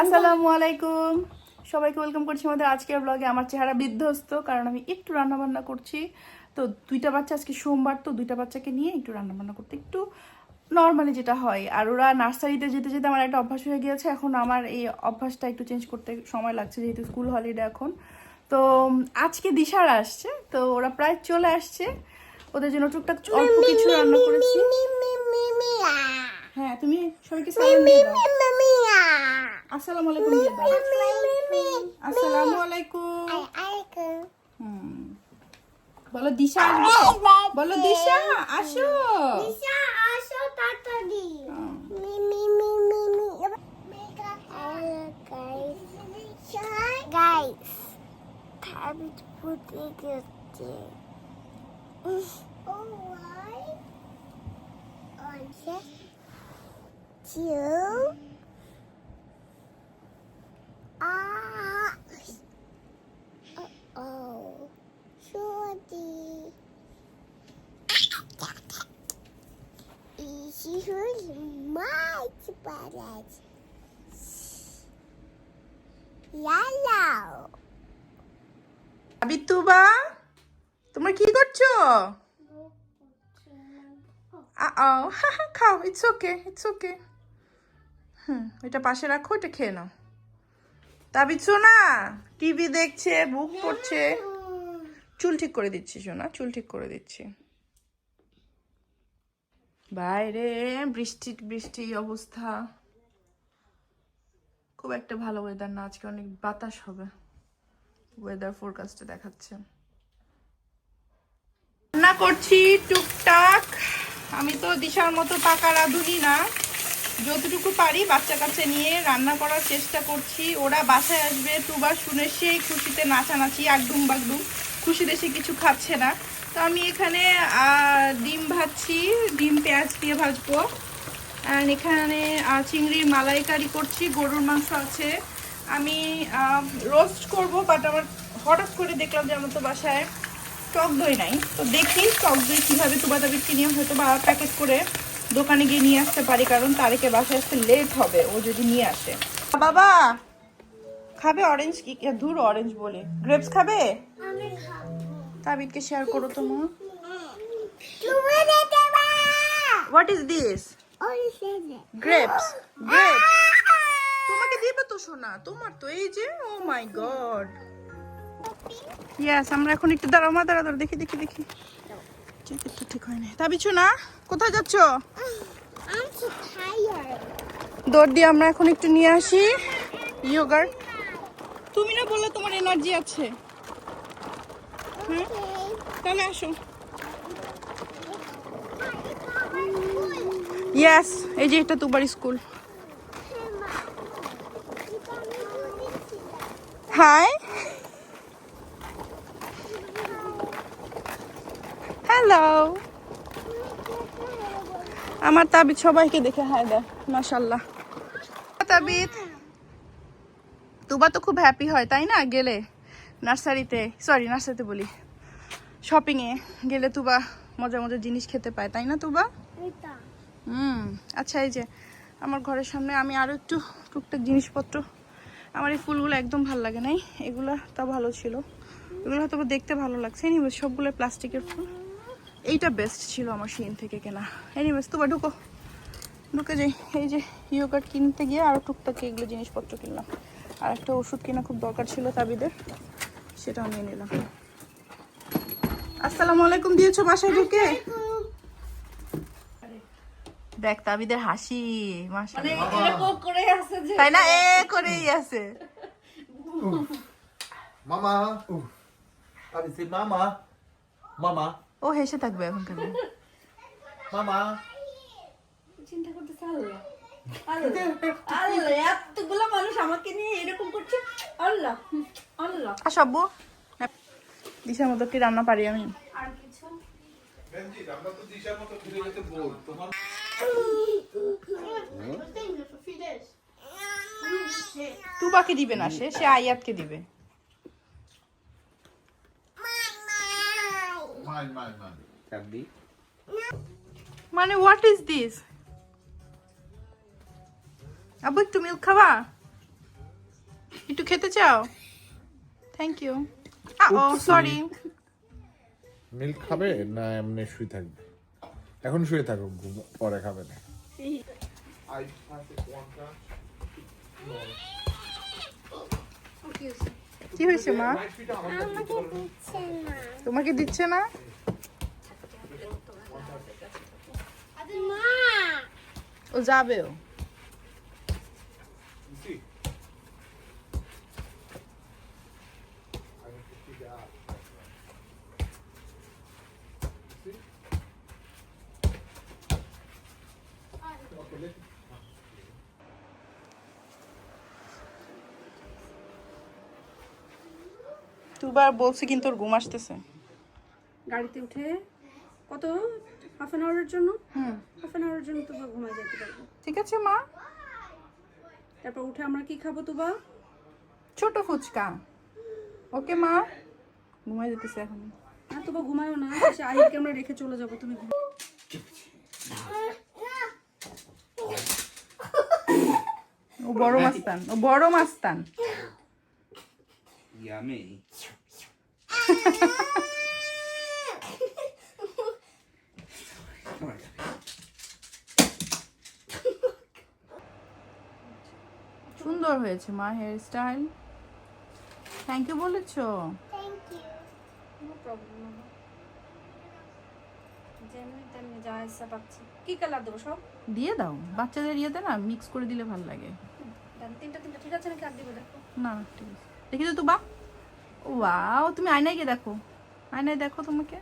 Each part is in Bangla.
আসসালামু আলাইকুম সবাইকে ওয়েলকাম করছি আমাদের আজকের ব্লগে আমার চেহারা বিধ্বস্ত কারণ আমি একটু রান্না বান্না করছি তো দুইটা বাচ্চা আজকে সোমবার তো দুইটা বাচ্চাকে নিয়ে একটু রান্না বান্না করতে একটু নর্মালি যেটা হয় আর ওরা নার্সারিতে যেতে যেতে আমার একটা অভ্যাস হয়ে গিয়েছে এখন আমার এই অভ্যাসটা একটু চেঞ্জ করতে সময় লাগছে যেহেতু স্কুল হলিডে এখন তো আজকে দিশারা আসছে তো ওরা প্রায় চলে আসছে ওদের জন্য টুকটাক অল্প কিছু রান্না করেছি হ্যাঁ তুমি সবাইকে সালাম দিয়ে দাও আসসালামু আলাইকুম দিয়ে দাও আসসালামু আলাইকুম হুম। বলো দিশা আসবে বলো দিশা আসো Guys, habit putting it Oh, why? One, two, Is my balance? Yellow. আবিতুবা তোমরা কি করছ? আও খাও ইটস ওকে ইটস ওকে হুম এটা পাশে রাখো এটা খেয়ে নাও। তাবিদ না টিভি দেখছে বুক পড়ছে। চুল ঠিক করে দিচ্ছি, সোনা, চুল ঠিক করে দিচ্ছি। বাইরে, বৃষ্টি বৃষ্টি অবস্থা। খুব একটা ভালো ওয়েদার না, আজকে অনেক বাতাস হবে। ওয়েদার ফোরকাস্টে দেখাচ্ছে। রান্না করছি টুকটাক। আমি তো দিশার মতো পাকা রাঁধুনি না। যতটুকু পারি বাচ্চা কাচ্চা নিয়ে রান্না করার চেষ্টা করছি। ওরা বাসায় আসবে তুবার শুনে সেই খুশিতে নাচানাচি, একদম বাগডুম খুশিতে সে কিছু খাচ্ছে না। তো আমি এখানে ডিম ভাজছি, ডিম, পেঁয়াজ দিয়ে ভাজবো। আর এখানে চিংড়ির মালাইকারি করছি, গরুর মাংস আছে। আমি রোস্ট করব বাট আমার হঠাৎ করে দেখলাম যে আমার তো বাসায় টক দই নাই। তো দেখি টক দই কীভাবে তুবাতাবিদকে নিয়ে হয়তো বা প্যাকেট করে দোকানে গিয়ে নিয়ে আসতে পারি, কারণ তারেকে বাসায় আসতে লেট হবে, ও যদি নিয়ে আসে। বাবা! খাবে অরেঞ্জ কি ধুর অরেঞ্জ বলে। গ্রেপস খাবে? তাবিদকে শেয়ার করো তো মা। What is this grapes grapes তোমাকে দিবে তো শোনা তোমার তো এই যে ও মাই গড ইয়েস আমরা এখন একটু দাঁড়াও মা দাঁড়া দেখি দেখি দেখি। তো ঠিক হয় না তা বিছু না কোথায় যাচ্ছ? দৌড় দিয়ে আমরা এখন একটু নিয়ে আসি। ইয়োগার্ট তুমি না বললে তোমার এনার্জি আছে। হুম তাহলে আসো। ইয়েস এই যে এটা তোমার স্কুল। হাই হ্যালো আমার তাবিদ সবাইকে দেখে হাই দেয় মাশাল্লাহ তাবিদ তুবা তো খুব হ্যাপি হয় তাই না? গেলে নার্সারিতে সরি নার্সারিতে বলি। শপিংয়ে গেলে তুবা মজা মজার জিনিস খেতে পায় তাই না তুবা হুম আচ্ছা এই যে আমার ঘরের সামনে আমি আরও একটু টুকটাক জিনিসপত্র। আমার এই ফুলগুলো একদম ভালো লাগে নাই এগুলো তা ভালো ছিল। এগুলো হয়তো দেখতে ভালো লাগছে। এনিওয়েজ সবগুলো প্লাস্টিকের ফুল। এইটা বেস্ট ছিল আমার সিন থেকে কেনা। এনিওয়েজ তোমার ঢুকো। ঢুকে যাই। এই যে ইয়োগার্ট কিনতে গিয়ে আরও টুকটাক এগুলো জিনিসপত্র কিনলাম। আর একটা ওষুধ কেনা খুব দরকার ছিল তাবিদের সেটাও নিয়ে নিলাম। আসসালামু আলাইকুম দিয়েছ বাসায় ঢুকে? দেখ তাবিদের হাসি তাই না? এ করেই আছে। say mama. Mama. ও হেসে থাকবে এখন কেন Mama. চিন্তা করতেছে আল্লাহ। আল্লাহ আল্লাহ এতগুলো মানুষ আমাকে নিয়ে এরকম করছে। আল্লাহ আল্লাহ। আর সব্বু দিশার মতো কি রান্না পারি আমি। আর কিছু? তুবাকে দিবে না সে সে আয়াতকে দিবে. মানে হোয়াট ইজ দিস আবু একটু মিল্ক খাবা? খেতে চাও? থ্যাংক ইউ ও সরি মিল্ক খাবে না এমনি শুয়ে থাকবে? এখন শুয়ে থাকো ঘুম পরে খাবে না। কি হয়েছে মা? তোমাকে দিচ্ছে না? ও যাবেও দুবার বলছি কিন্তু ওর ঘুম আসতেছে। গাড়িতে উঠে কত? হাফ অ্যান আওয়ারের জন্য? হুম। হাফ অ্যান আওয়ারের জন্য তুবা ঘুমায় যেতে পারব ঠিক আছে মা। তারপর উঠে আমরা কি খাব তুবা? ছোট ফুচকা। ওকে মা। ঘুমাই যেতেছে এখন না তুবা ঘুমায়ও না। সে আহিলকে আমরা রেখে চলে যাব তুমি ঘুম- ও বড় মাস্তান ও বড় মাস্তান। Yummy. সুন্দর হয়েছে মা হেয়ার স্টাইল থ্যাংক ইউ বলেছ থ্যাংক ইউ কোনো প্রবলেম যেমনি তেমনি যা ইচ্ছা পাচ্ছি। কি কালার দেবো সব? দিয়ে দাও। বাচ্চাদের ইয়েতে না মিক্স করে দিলে ভালো লাগে। তিনটা তিনটা ঠিক আছে নাকি? আর দিব দেখো। না ঠিক আছে। দেখি তো বা ওয়াও তুমি আয়নায় গিয়ে দেখো। আয়নায় দেখো তোমাকে।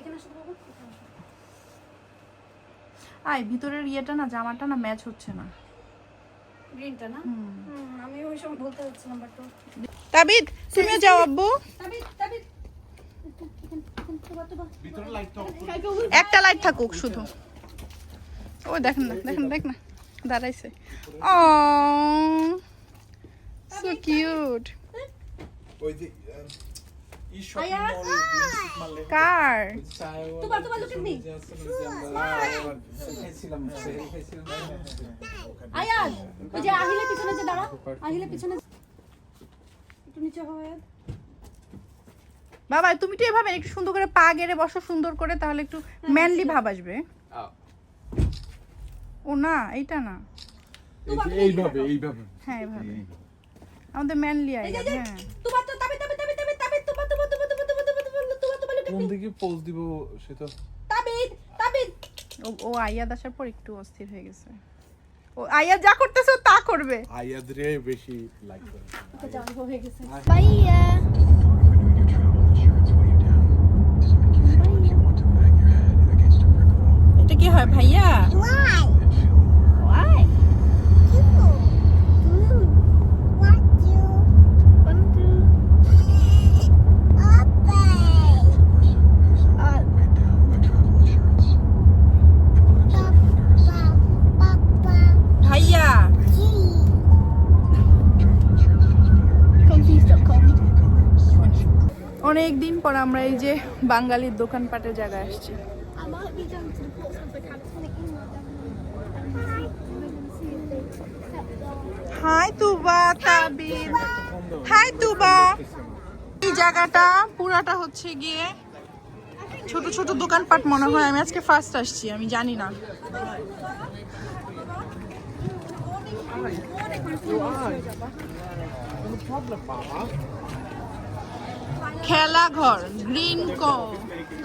এখানে আসো। আয় ভিতরের ইয়েটা না জামাটা না ম্যাচ হচ্ছে না। গ্রিনটা না? আমি ওই সময় বলতে যাচ্ছিলাম বাট তাবিদ তুমিও যাও আব্বু। তাবিদ তাবিদ। একটা লাইট থাকুক শুধু। ও দেখেন না দেখেন দেখ না দাঁড়াইছে। ও সো কিউট কার তুবা তুবা ওই যে আহিলের পিছনে যে দাঁড়া আহিলের পিছনে একটু নিচে হয় বাবা তুমি তো এভাবে একটু সুন্দর করে পা গেড়ে বসো সুন্দর করে তাহলে একটু ম্যানলি ভাব আসবে ও না এইটা না এইভাবে এইভাবে হ্যাঁ এভাবে আমাদের ম্যানলি আইডিয়া হ্যাঁ তুবা তো তাবিদ তাবিদ কোন দিকে পোজ দিব সেটা? তাবিদ তাবিদ। ও ও আয়াদ আসার পর একটু অস্থির হয়ে গেছে। ও আয়াদ যা করতেছে তা করবে। আয়াদরে বেশি লাইক করে। তো জান হয়ে গেছে। ভাইয়া। এটা কি হয় ভাইয়া? আমরা এই যে বাঙালির দোকানপাটের জায়গা আসছি। এই জায়গাটা পুরাটা হচ্ছে গিয়ে দোকানপাট মনে হয়। আমি আজকে ফার্স্ট আসছি, আমি জানি না। খেলাঘর গ্রিন কো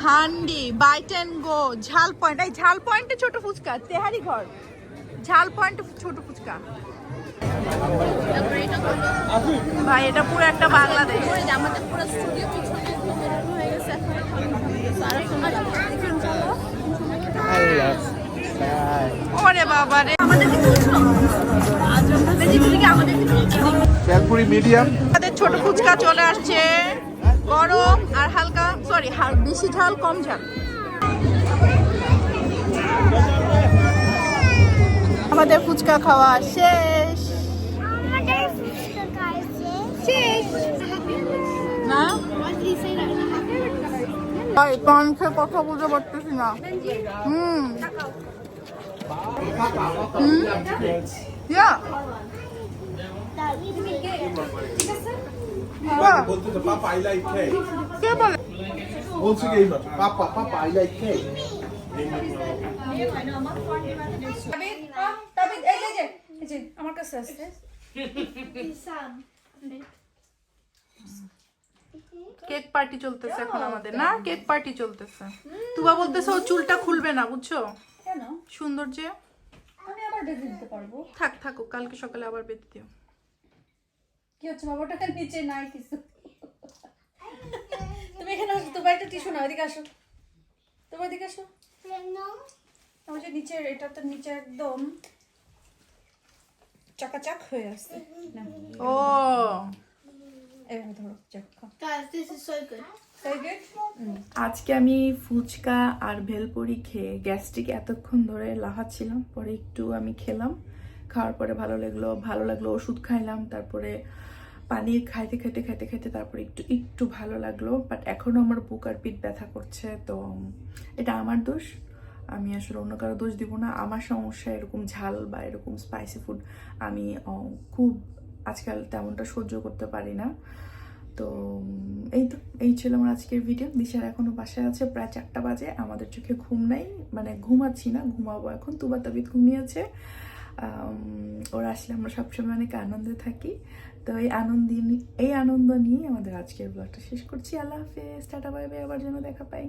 হান্ডি বাইট অ্যান্ড গো ঝাল পয়েন্ট এই ঝাল পয়েন্টে ছোট ফুচকা তেহারি ঘর। ঝাল পয়েন্টে ছোট ফুচকা। ভাই এটা পুরো একটা বাংলাদেশ। আমাদের পুরো স্টুডিও পিছনে হয়ে গেছে ওরে বাবা রে। মিডিয়াম। আমাদের ছোট ফুচকা চলে আসছে। গরম আর হালকা সরি বেশি ঝাল কম ঝাল। আমাদের ফুচকা খাওয়া শেষ। না ভাই কণ্ঠে কথা বুঝতে পারতেছি না। হুম। হুম? পাপা আই লাইক কেক কে বলে? বলছে কি পাপা পাপা আই লাইক আমার কাছে আছে কেক পার্টি চলতেছে এখন আমাদের। না কেক পার্টি চলতেছে। তুবা বলতেছে ও চুলটা খুলবে না বুঝছ? কেন? সুন্দর যে আমি আবার বেঁধে দিতে পারব? থাক থাকুক কালকে সকালে আবার বেঁধে দিও। কি হচ্ছে বাবাটা নিচে নাই কিছু। তুমি এখানে আসো তোমার একটা টিস্যু না এদিকে আসো। তোমার এদিকে আসো. আমার যে নিচের এটা তো নিচে একদম চাকাচাক হয়ে আসছে। ও। এভাবে ধরো? আজকে আমি ফুচকা আর ভেলপুরি খেয়ে গ্যাস্ট্রিক এতক্ষণ ধরে লাহাচ্ছিলাম পরে একটু আমি খেলাম। খাওয়ার পরে ভালো লাগল ভালো লাগল, ওষুধ খাইলাম, তারপরে পানি খাইতে খাইতে খাইতে খাইতে তারপরে একটু একটু ভালো লাগল বাট এখনও আমার বুক আর পিঠ ব্যথা করছে, তো এটা আমার দোষ, আমি আসলে অন্য কারও দোষ দিব না, আমার সমস্যা এরকম ঝাল বা এরকম স্পাইসি ফুড আমি খুব আজকাল তেমনটা সহ্য করতে পারি না, তো এই তো, এই ছিল আমার আজকের ভিডিও দিশার এখনও বাসায় আছে, প্রায় চারটা বাজে, আমাদের চোখে ঘুম নাই মানে ঘুমাচ্ছি না, ঘুমাবো এখন, তুবা তাবিদ ঘুমিয়েছে ওরা আসলে আমরা সবসময় অনেক আনন্দে থাকি। তো এই আনন্দ এই আনন্দ নিয়ে আমাদের আজকের ব্লগটা শেষ করছি। আল্লাহ হাফেজ, টাটা, বাই বাই, আবার যেন দেখা পাই।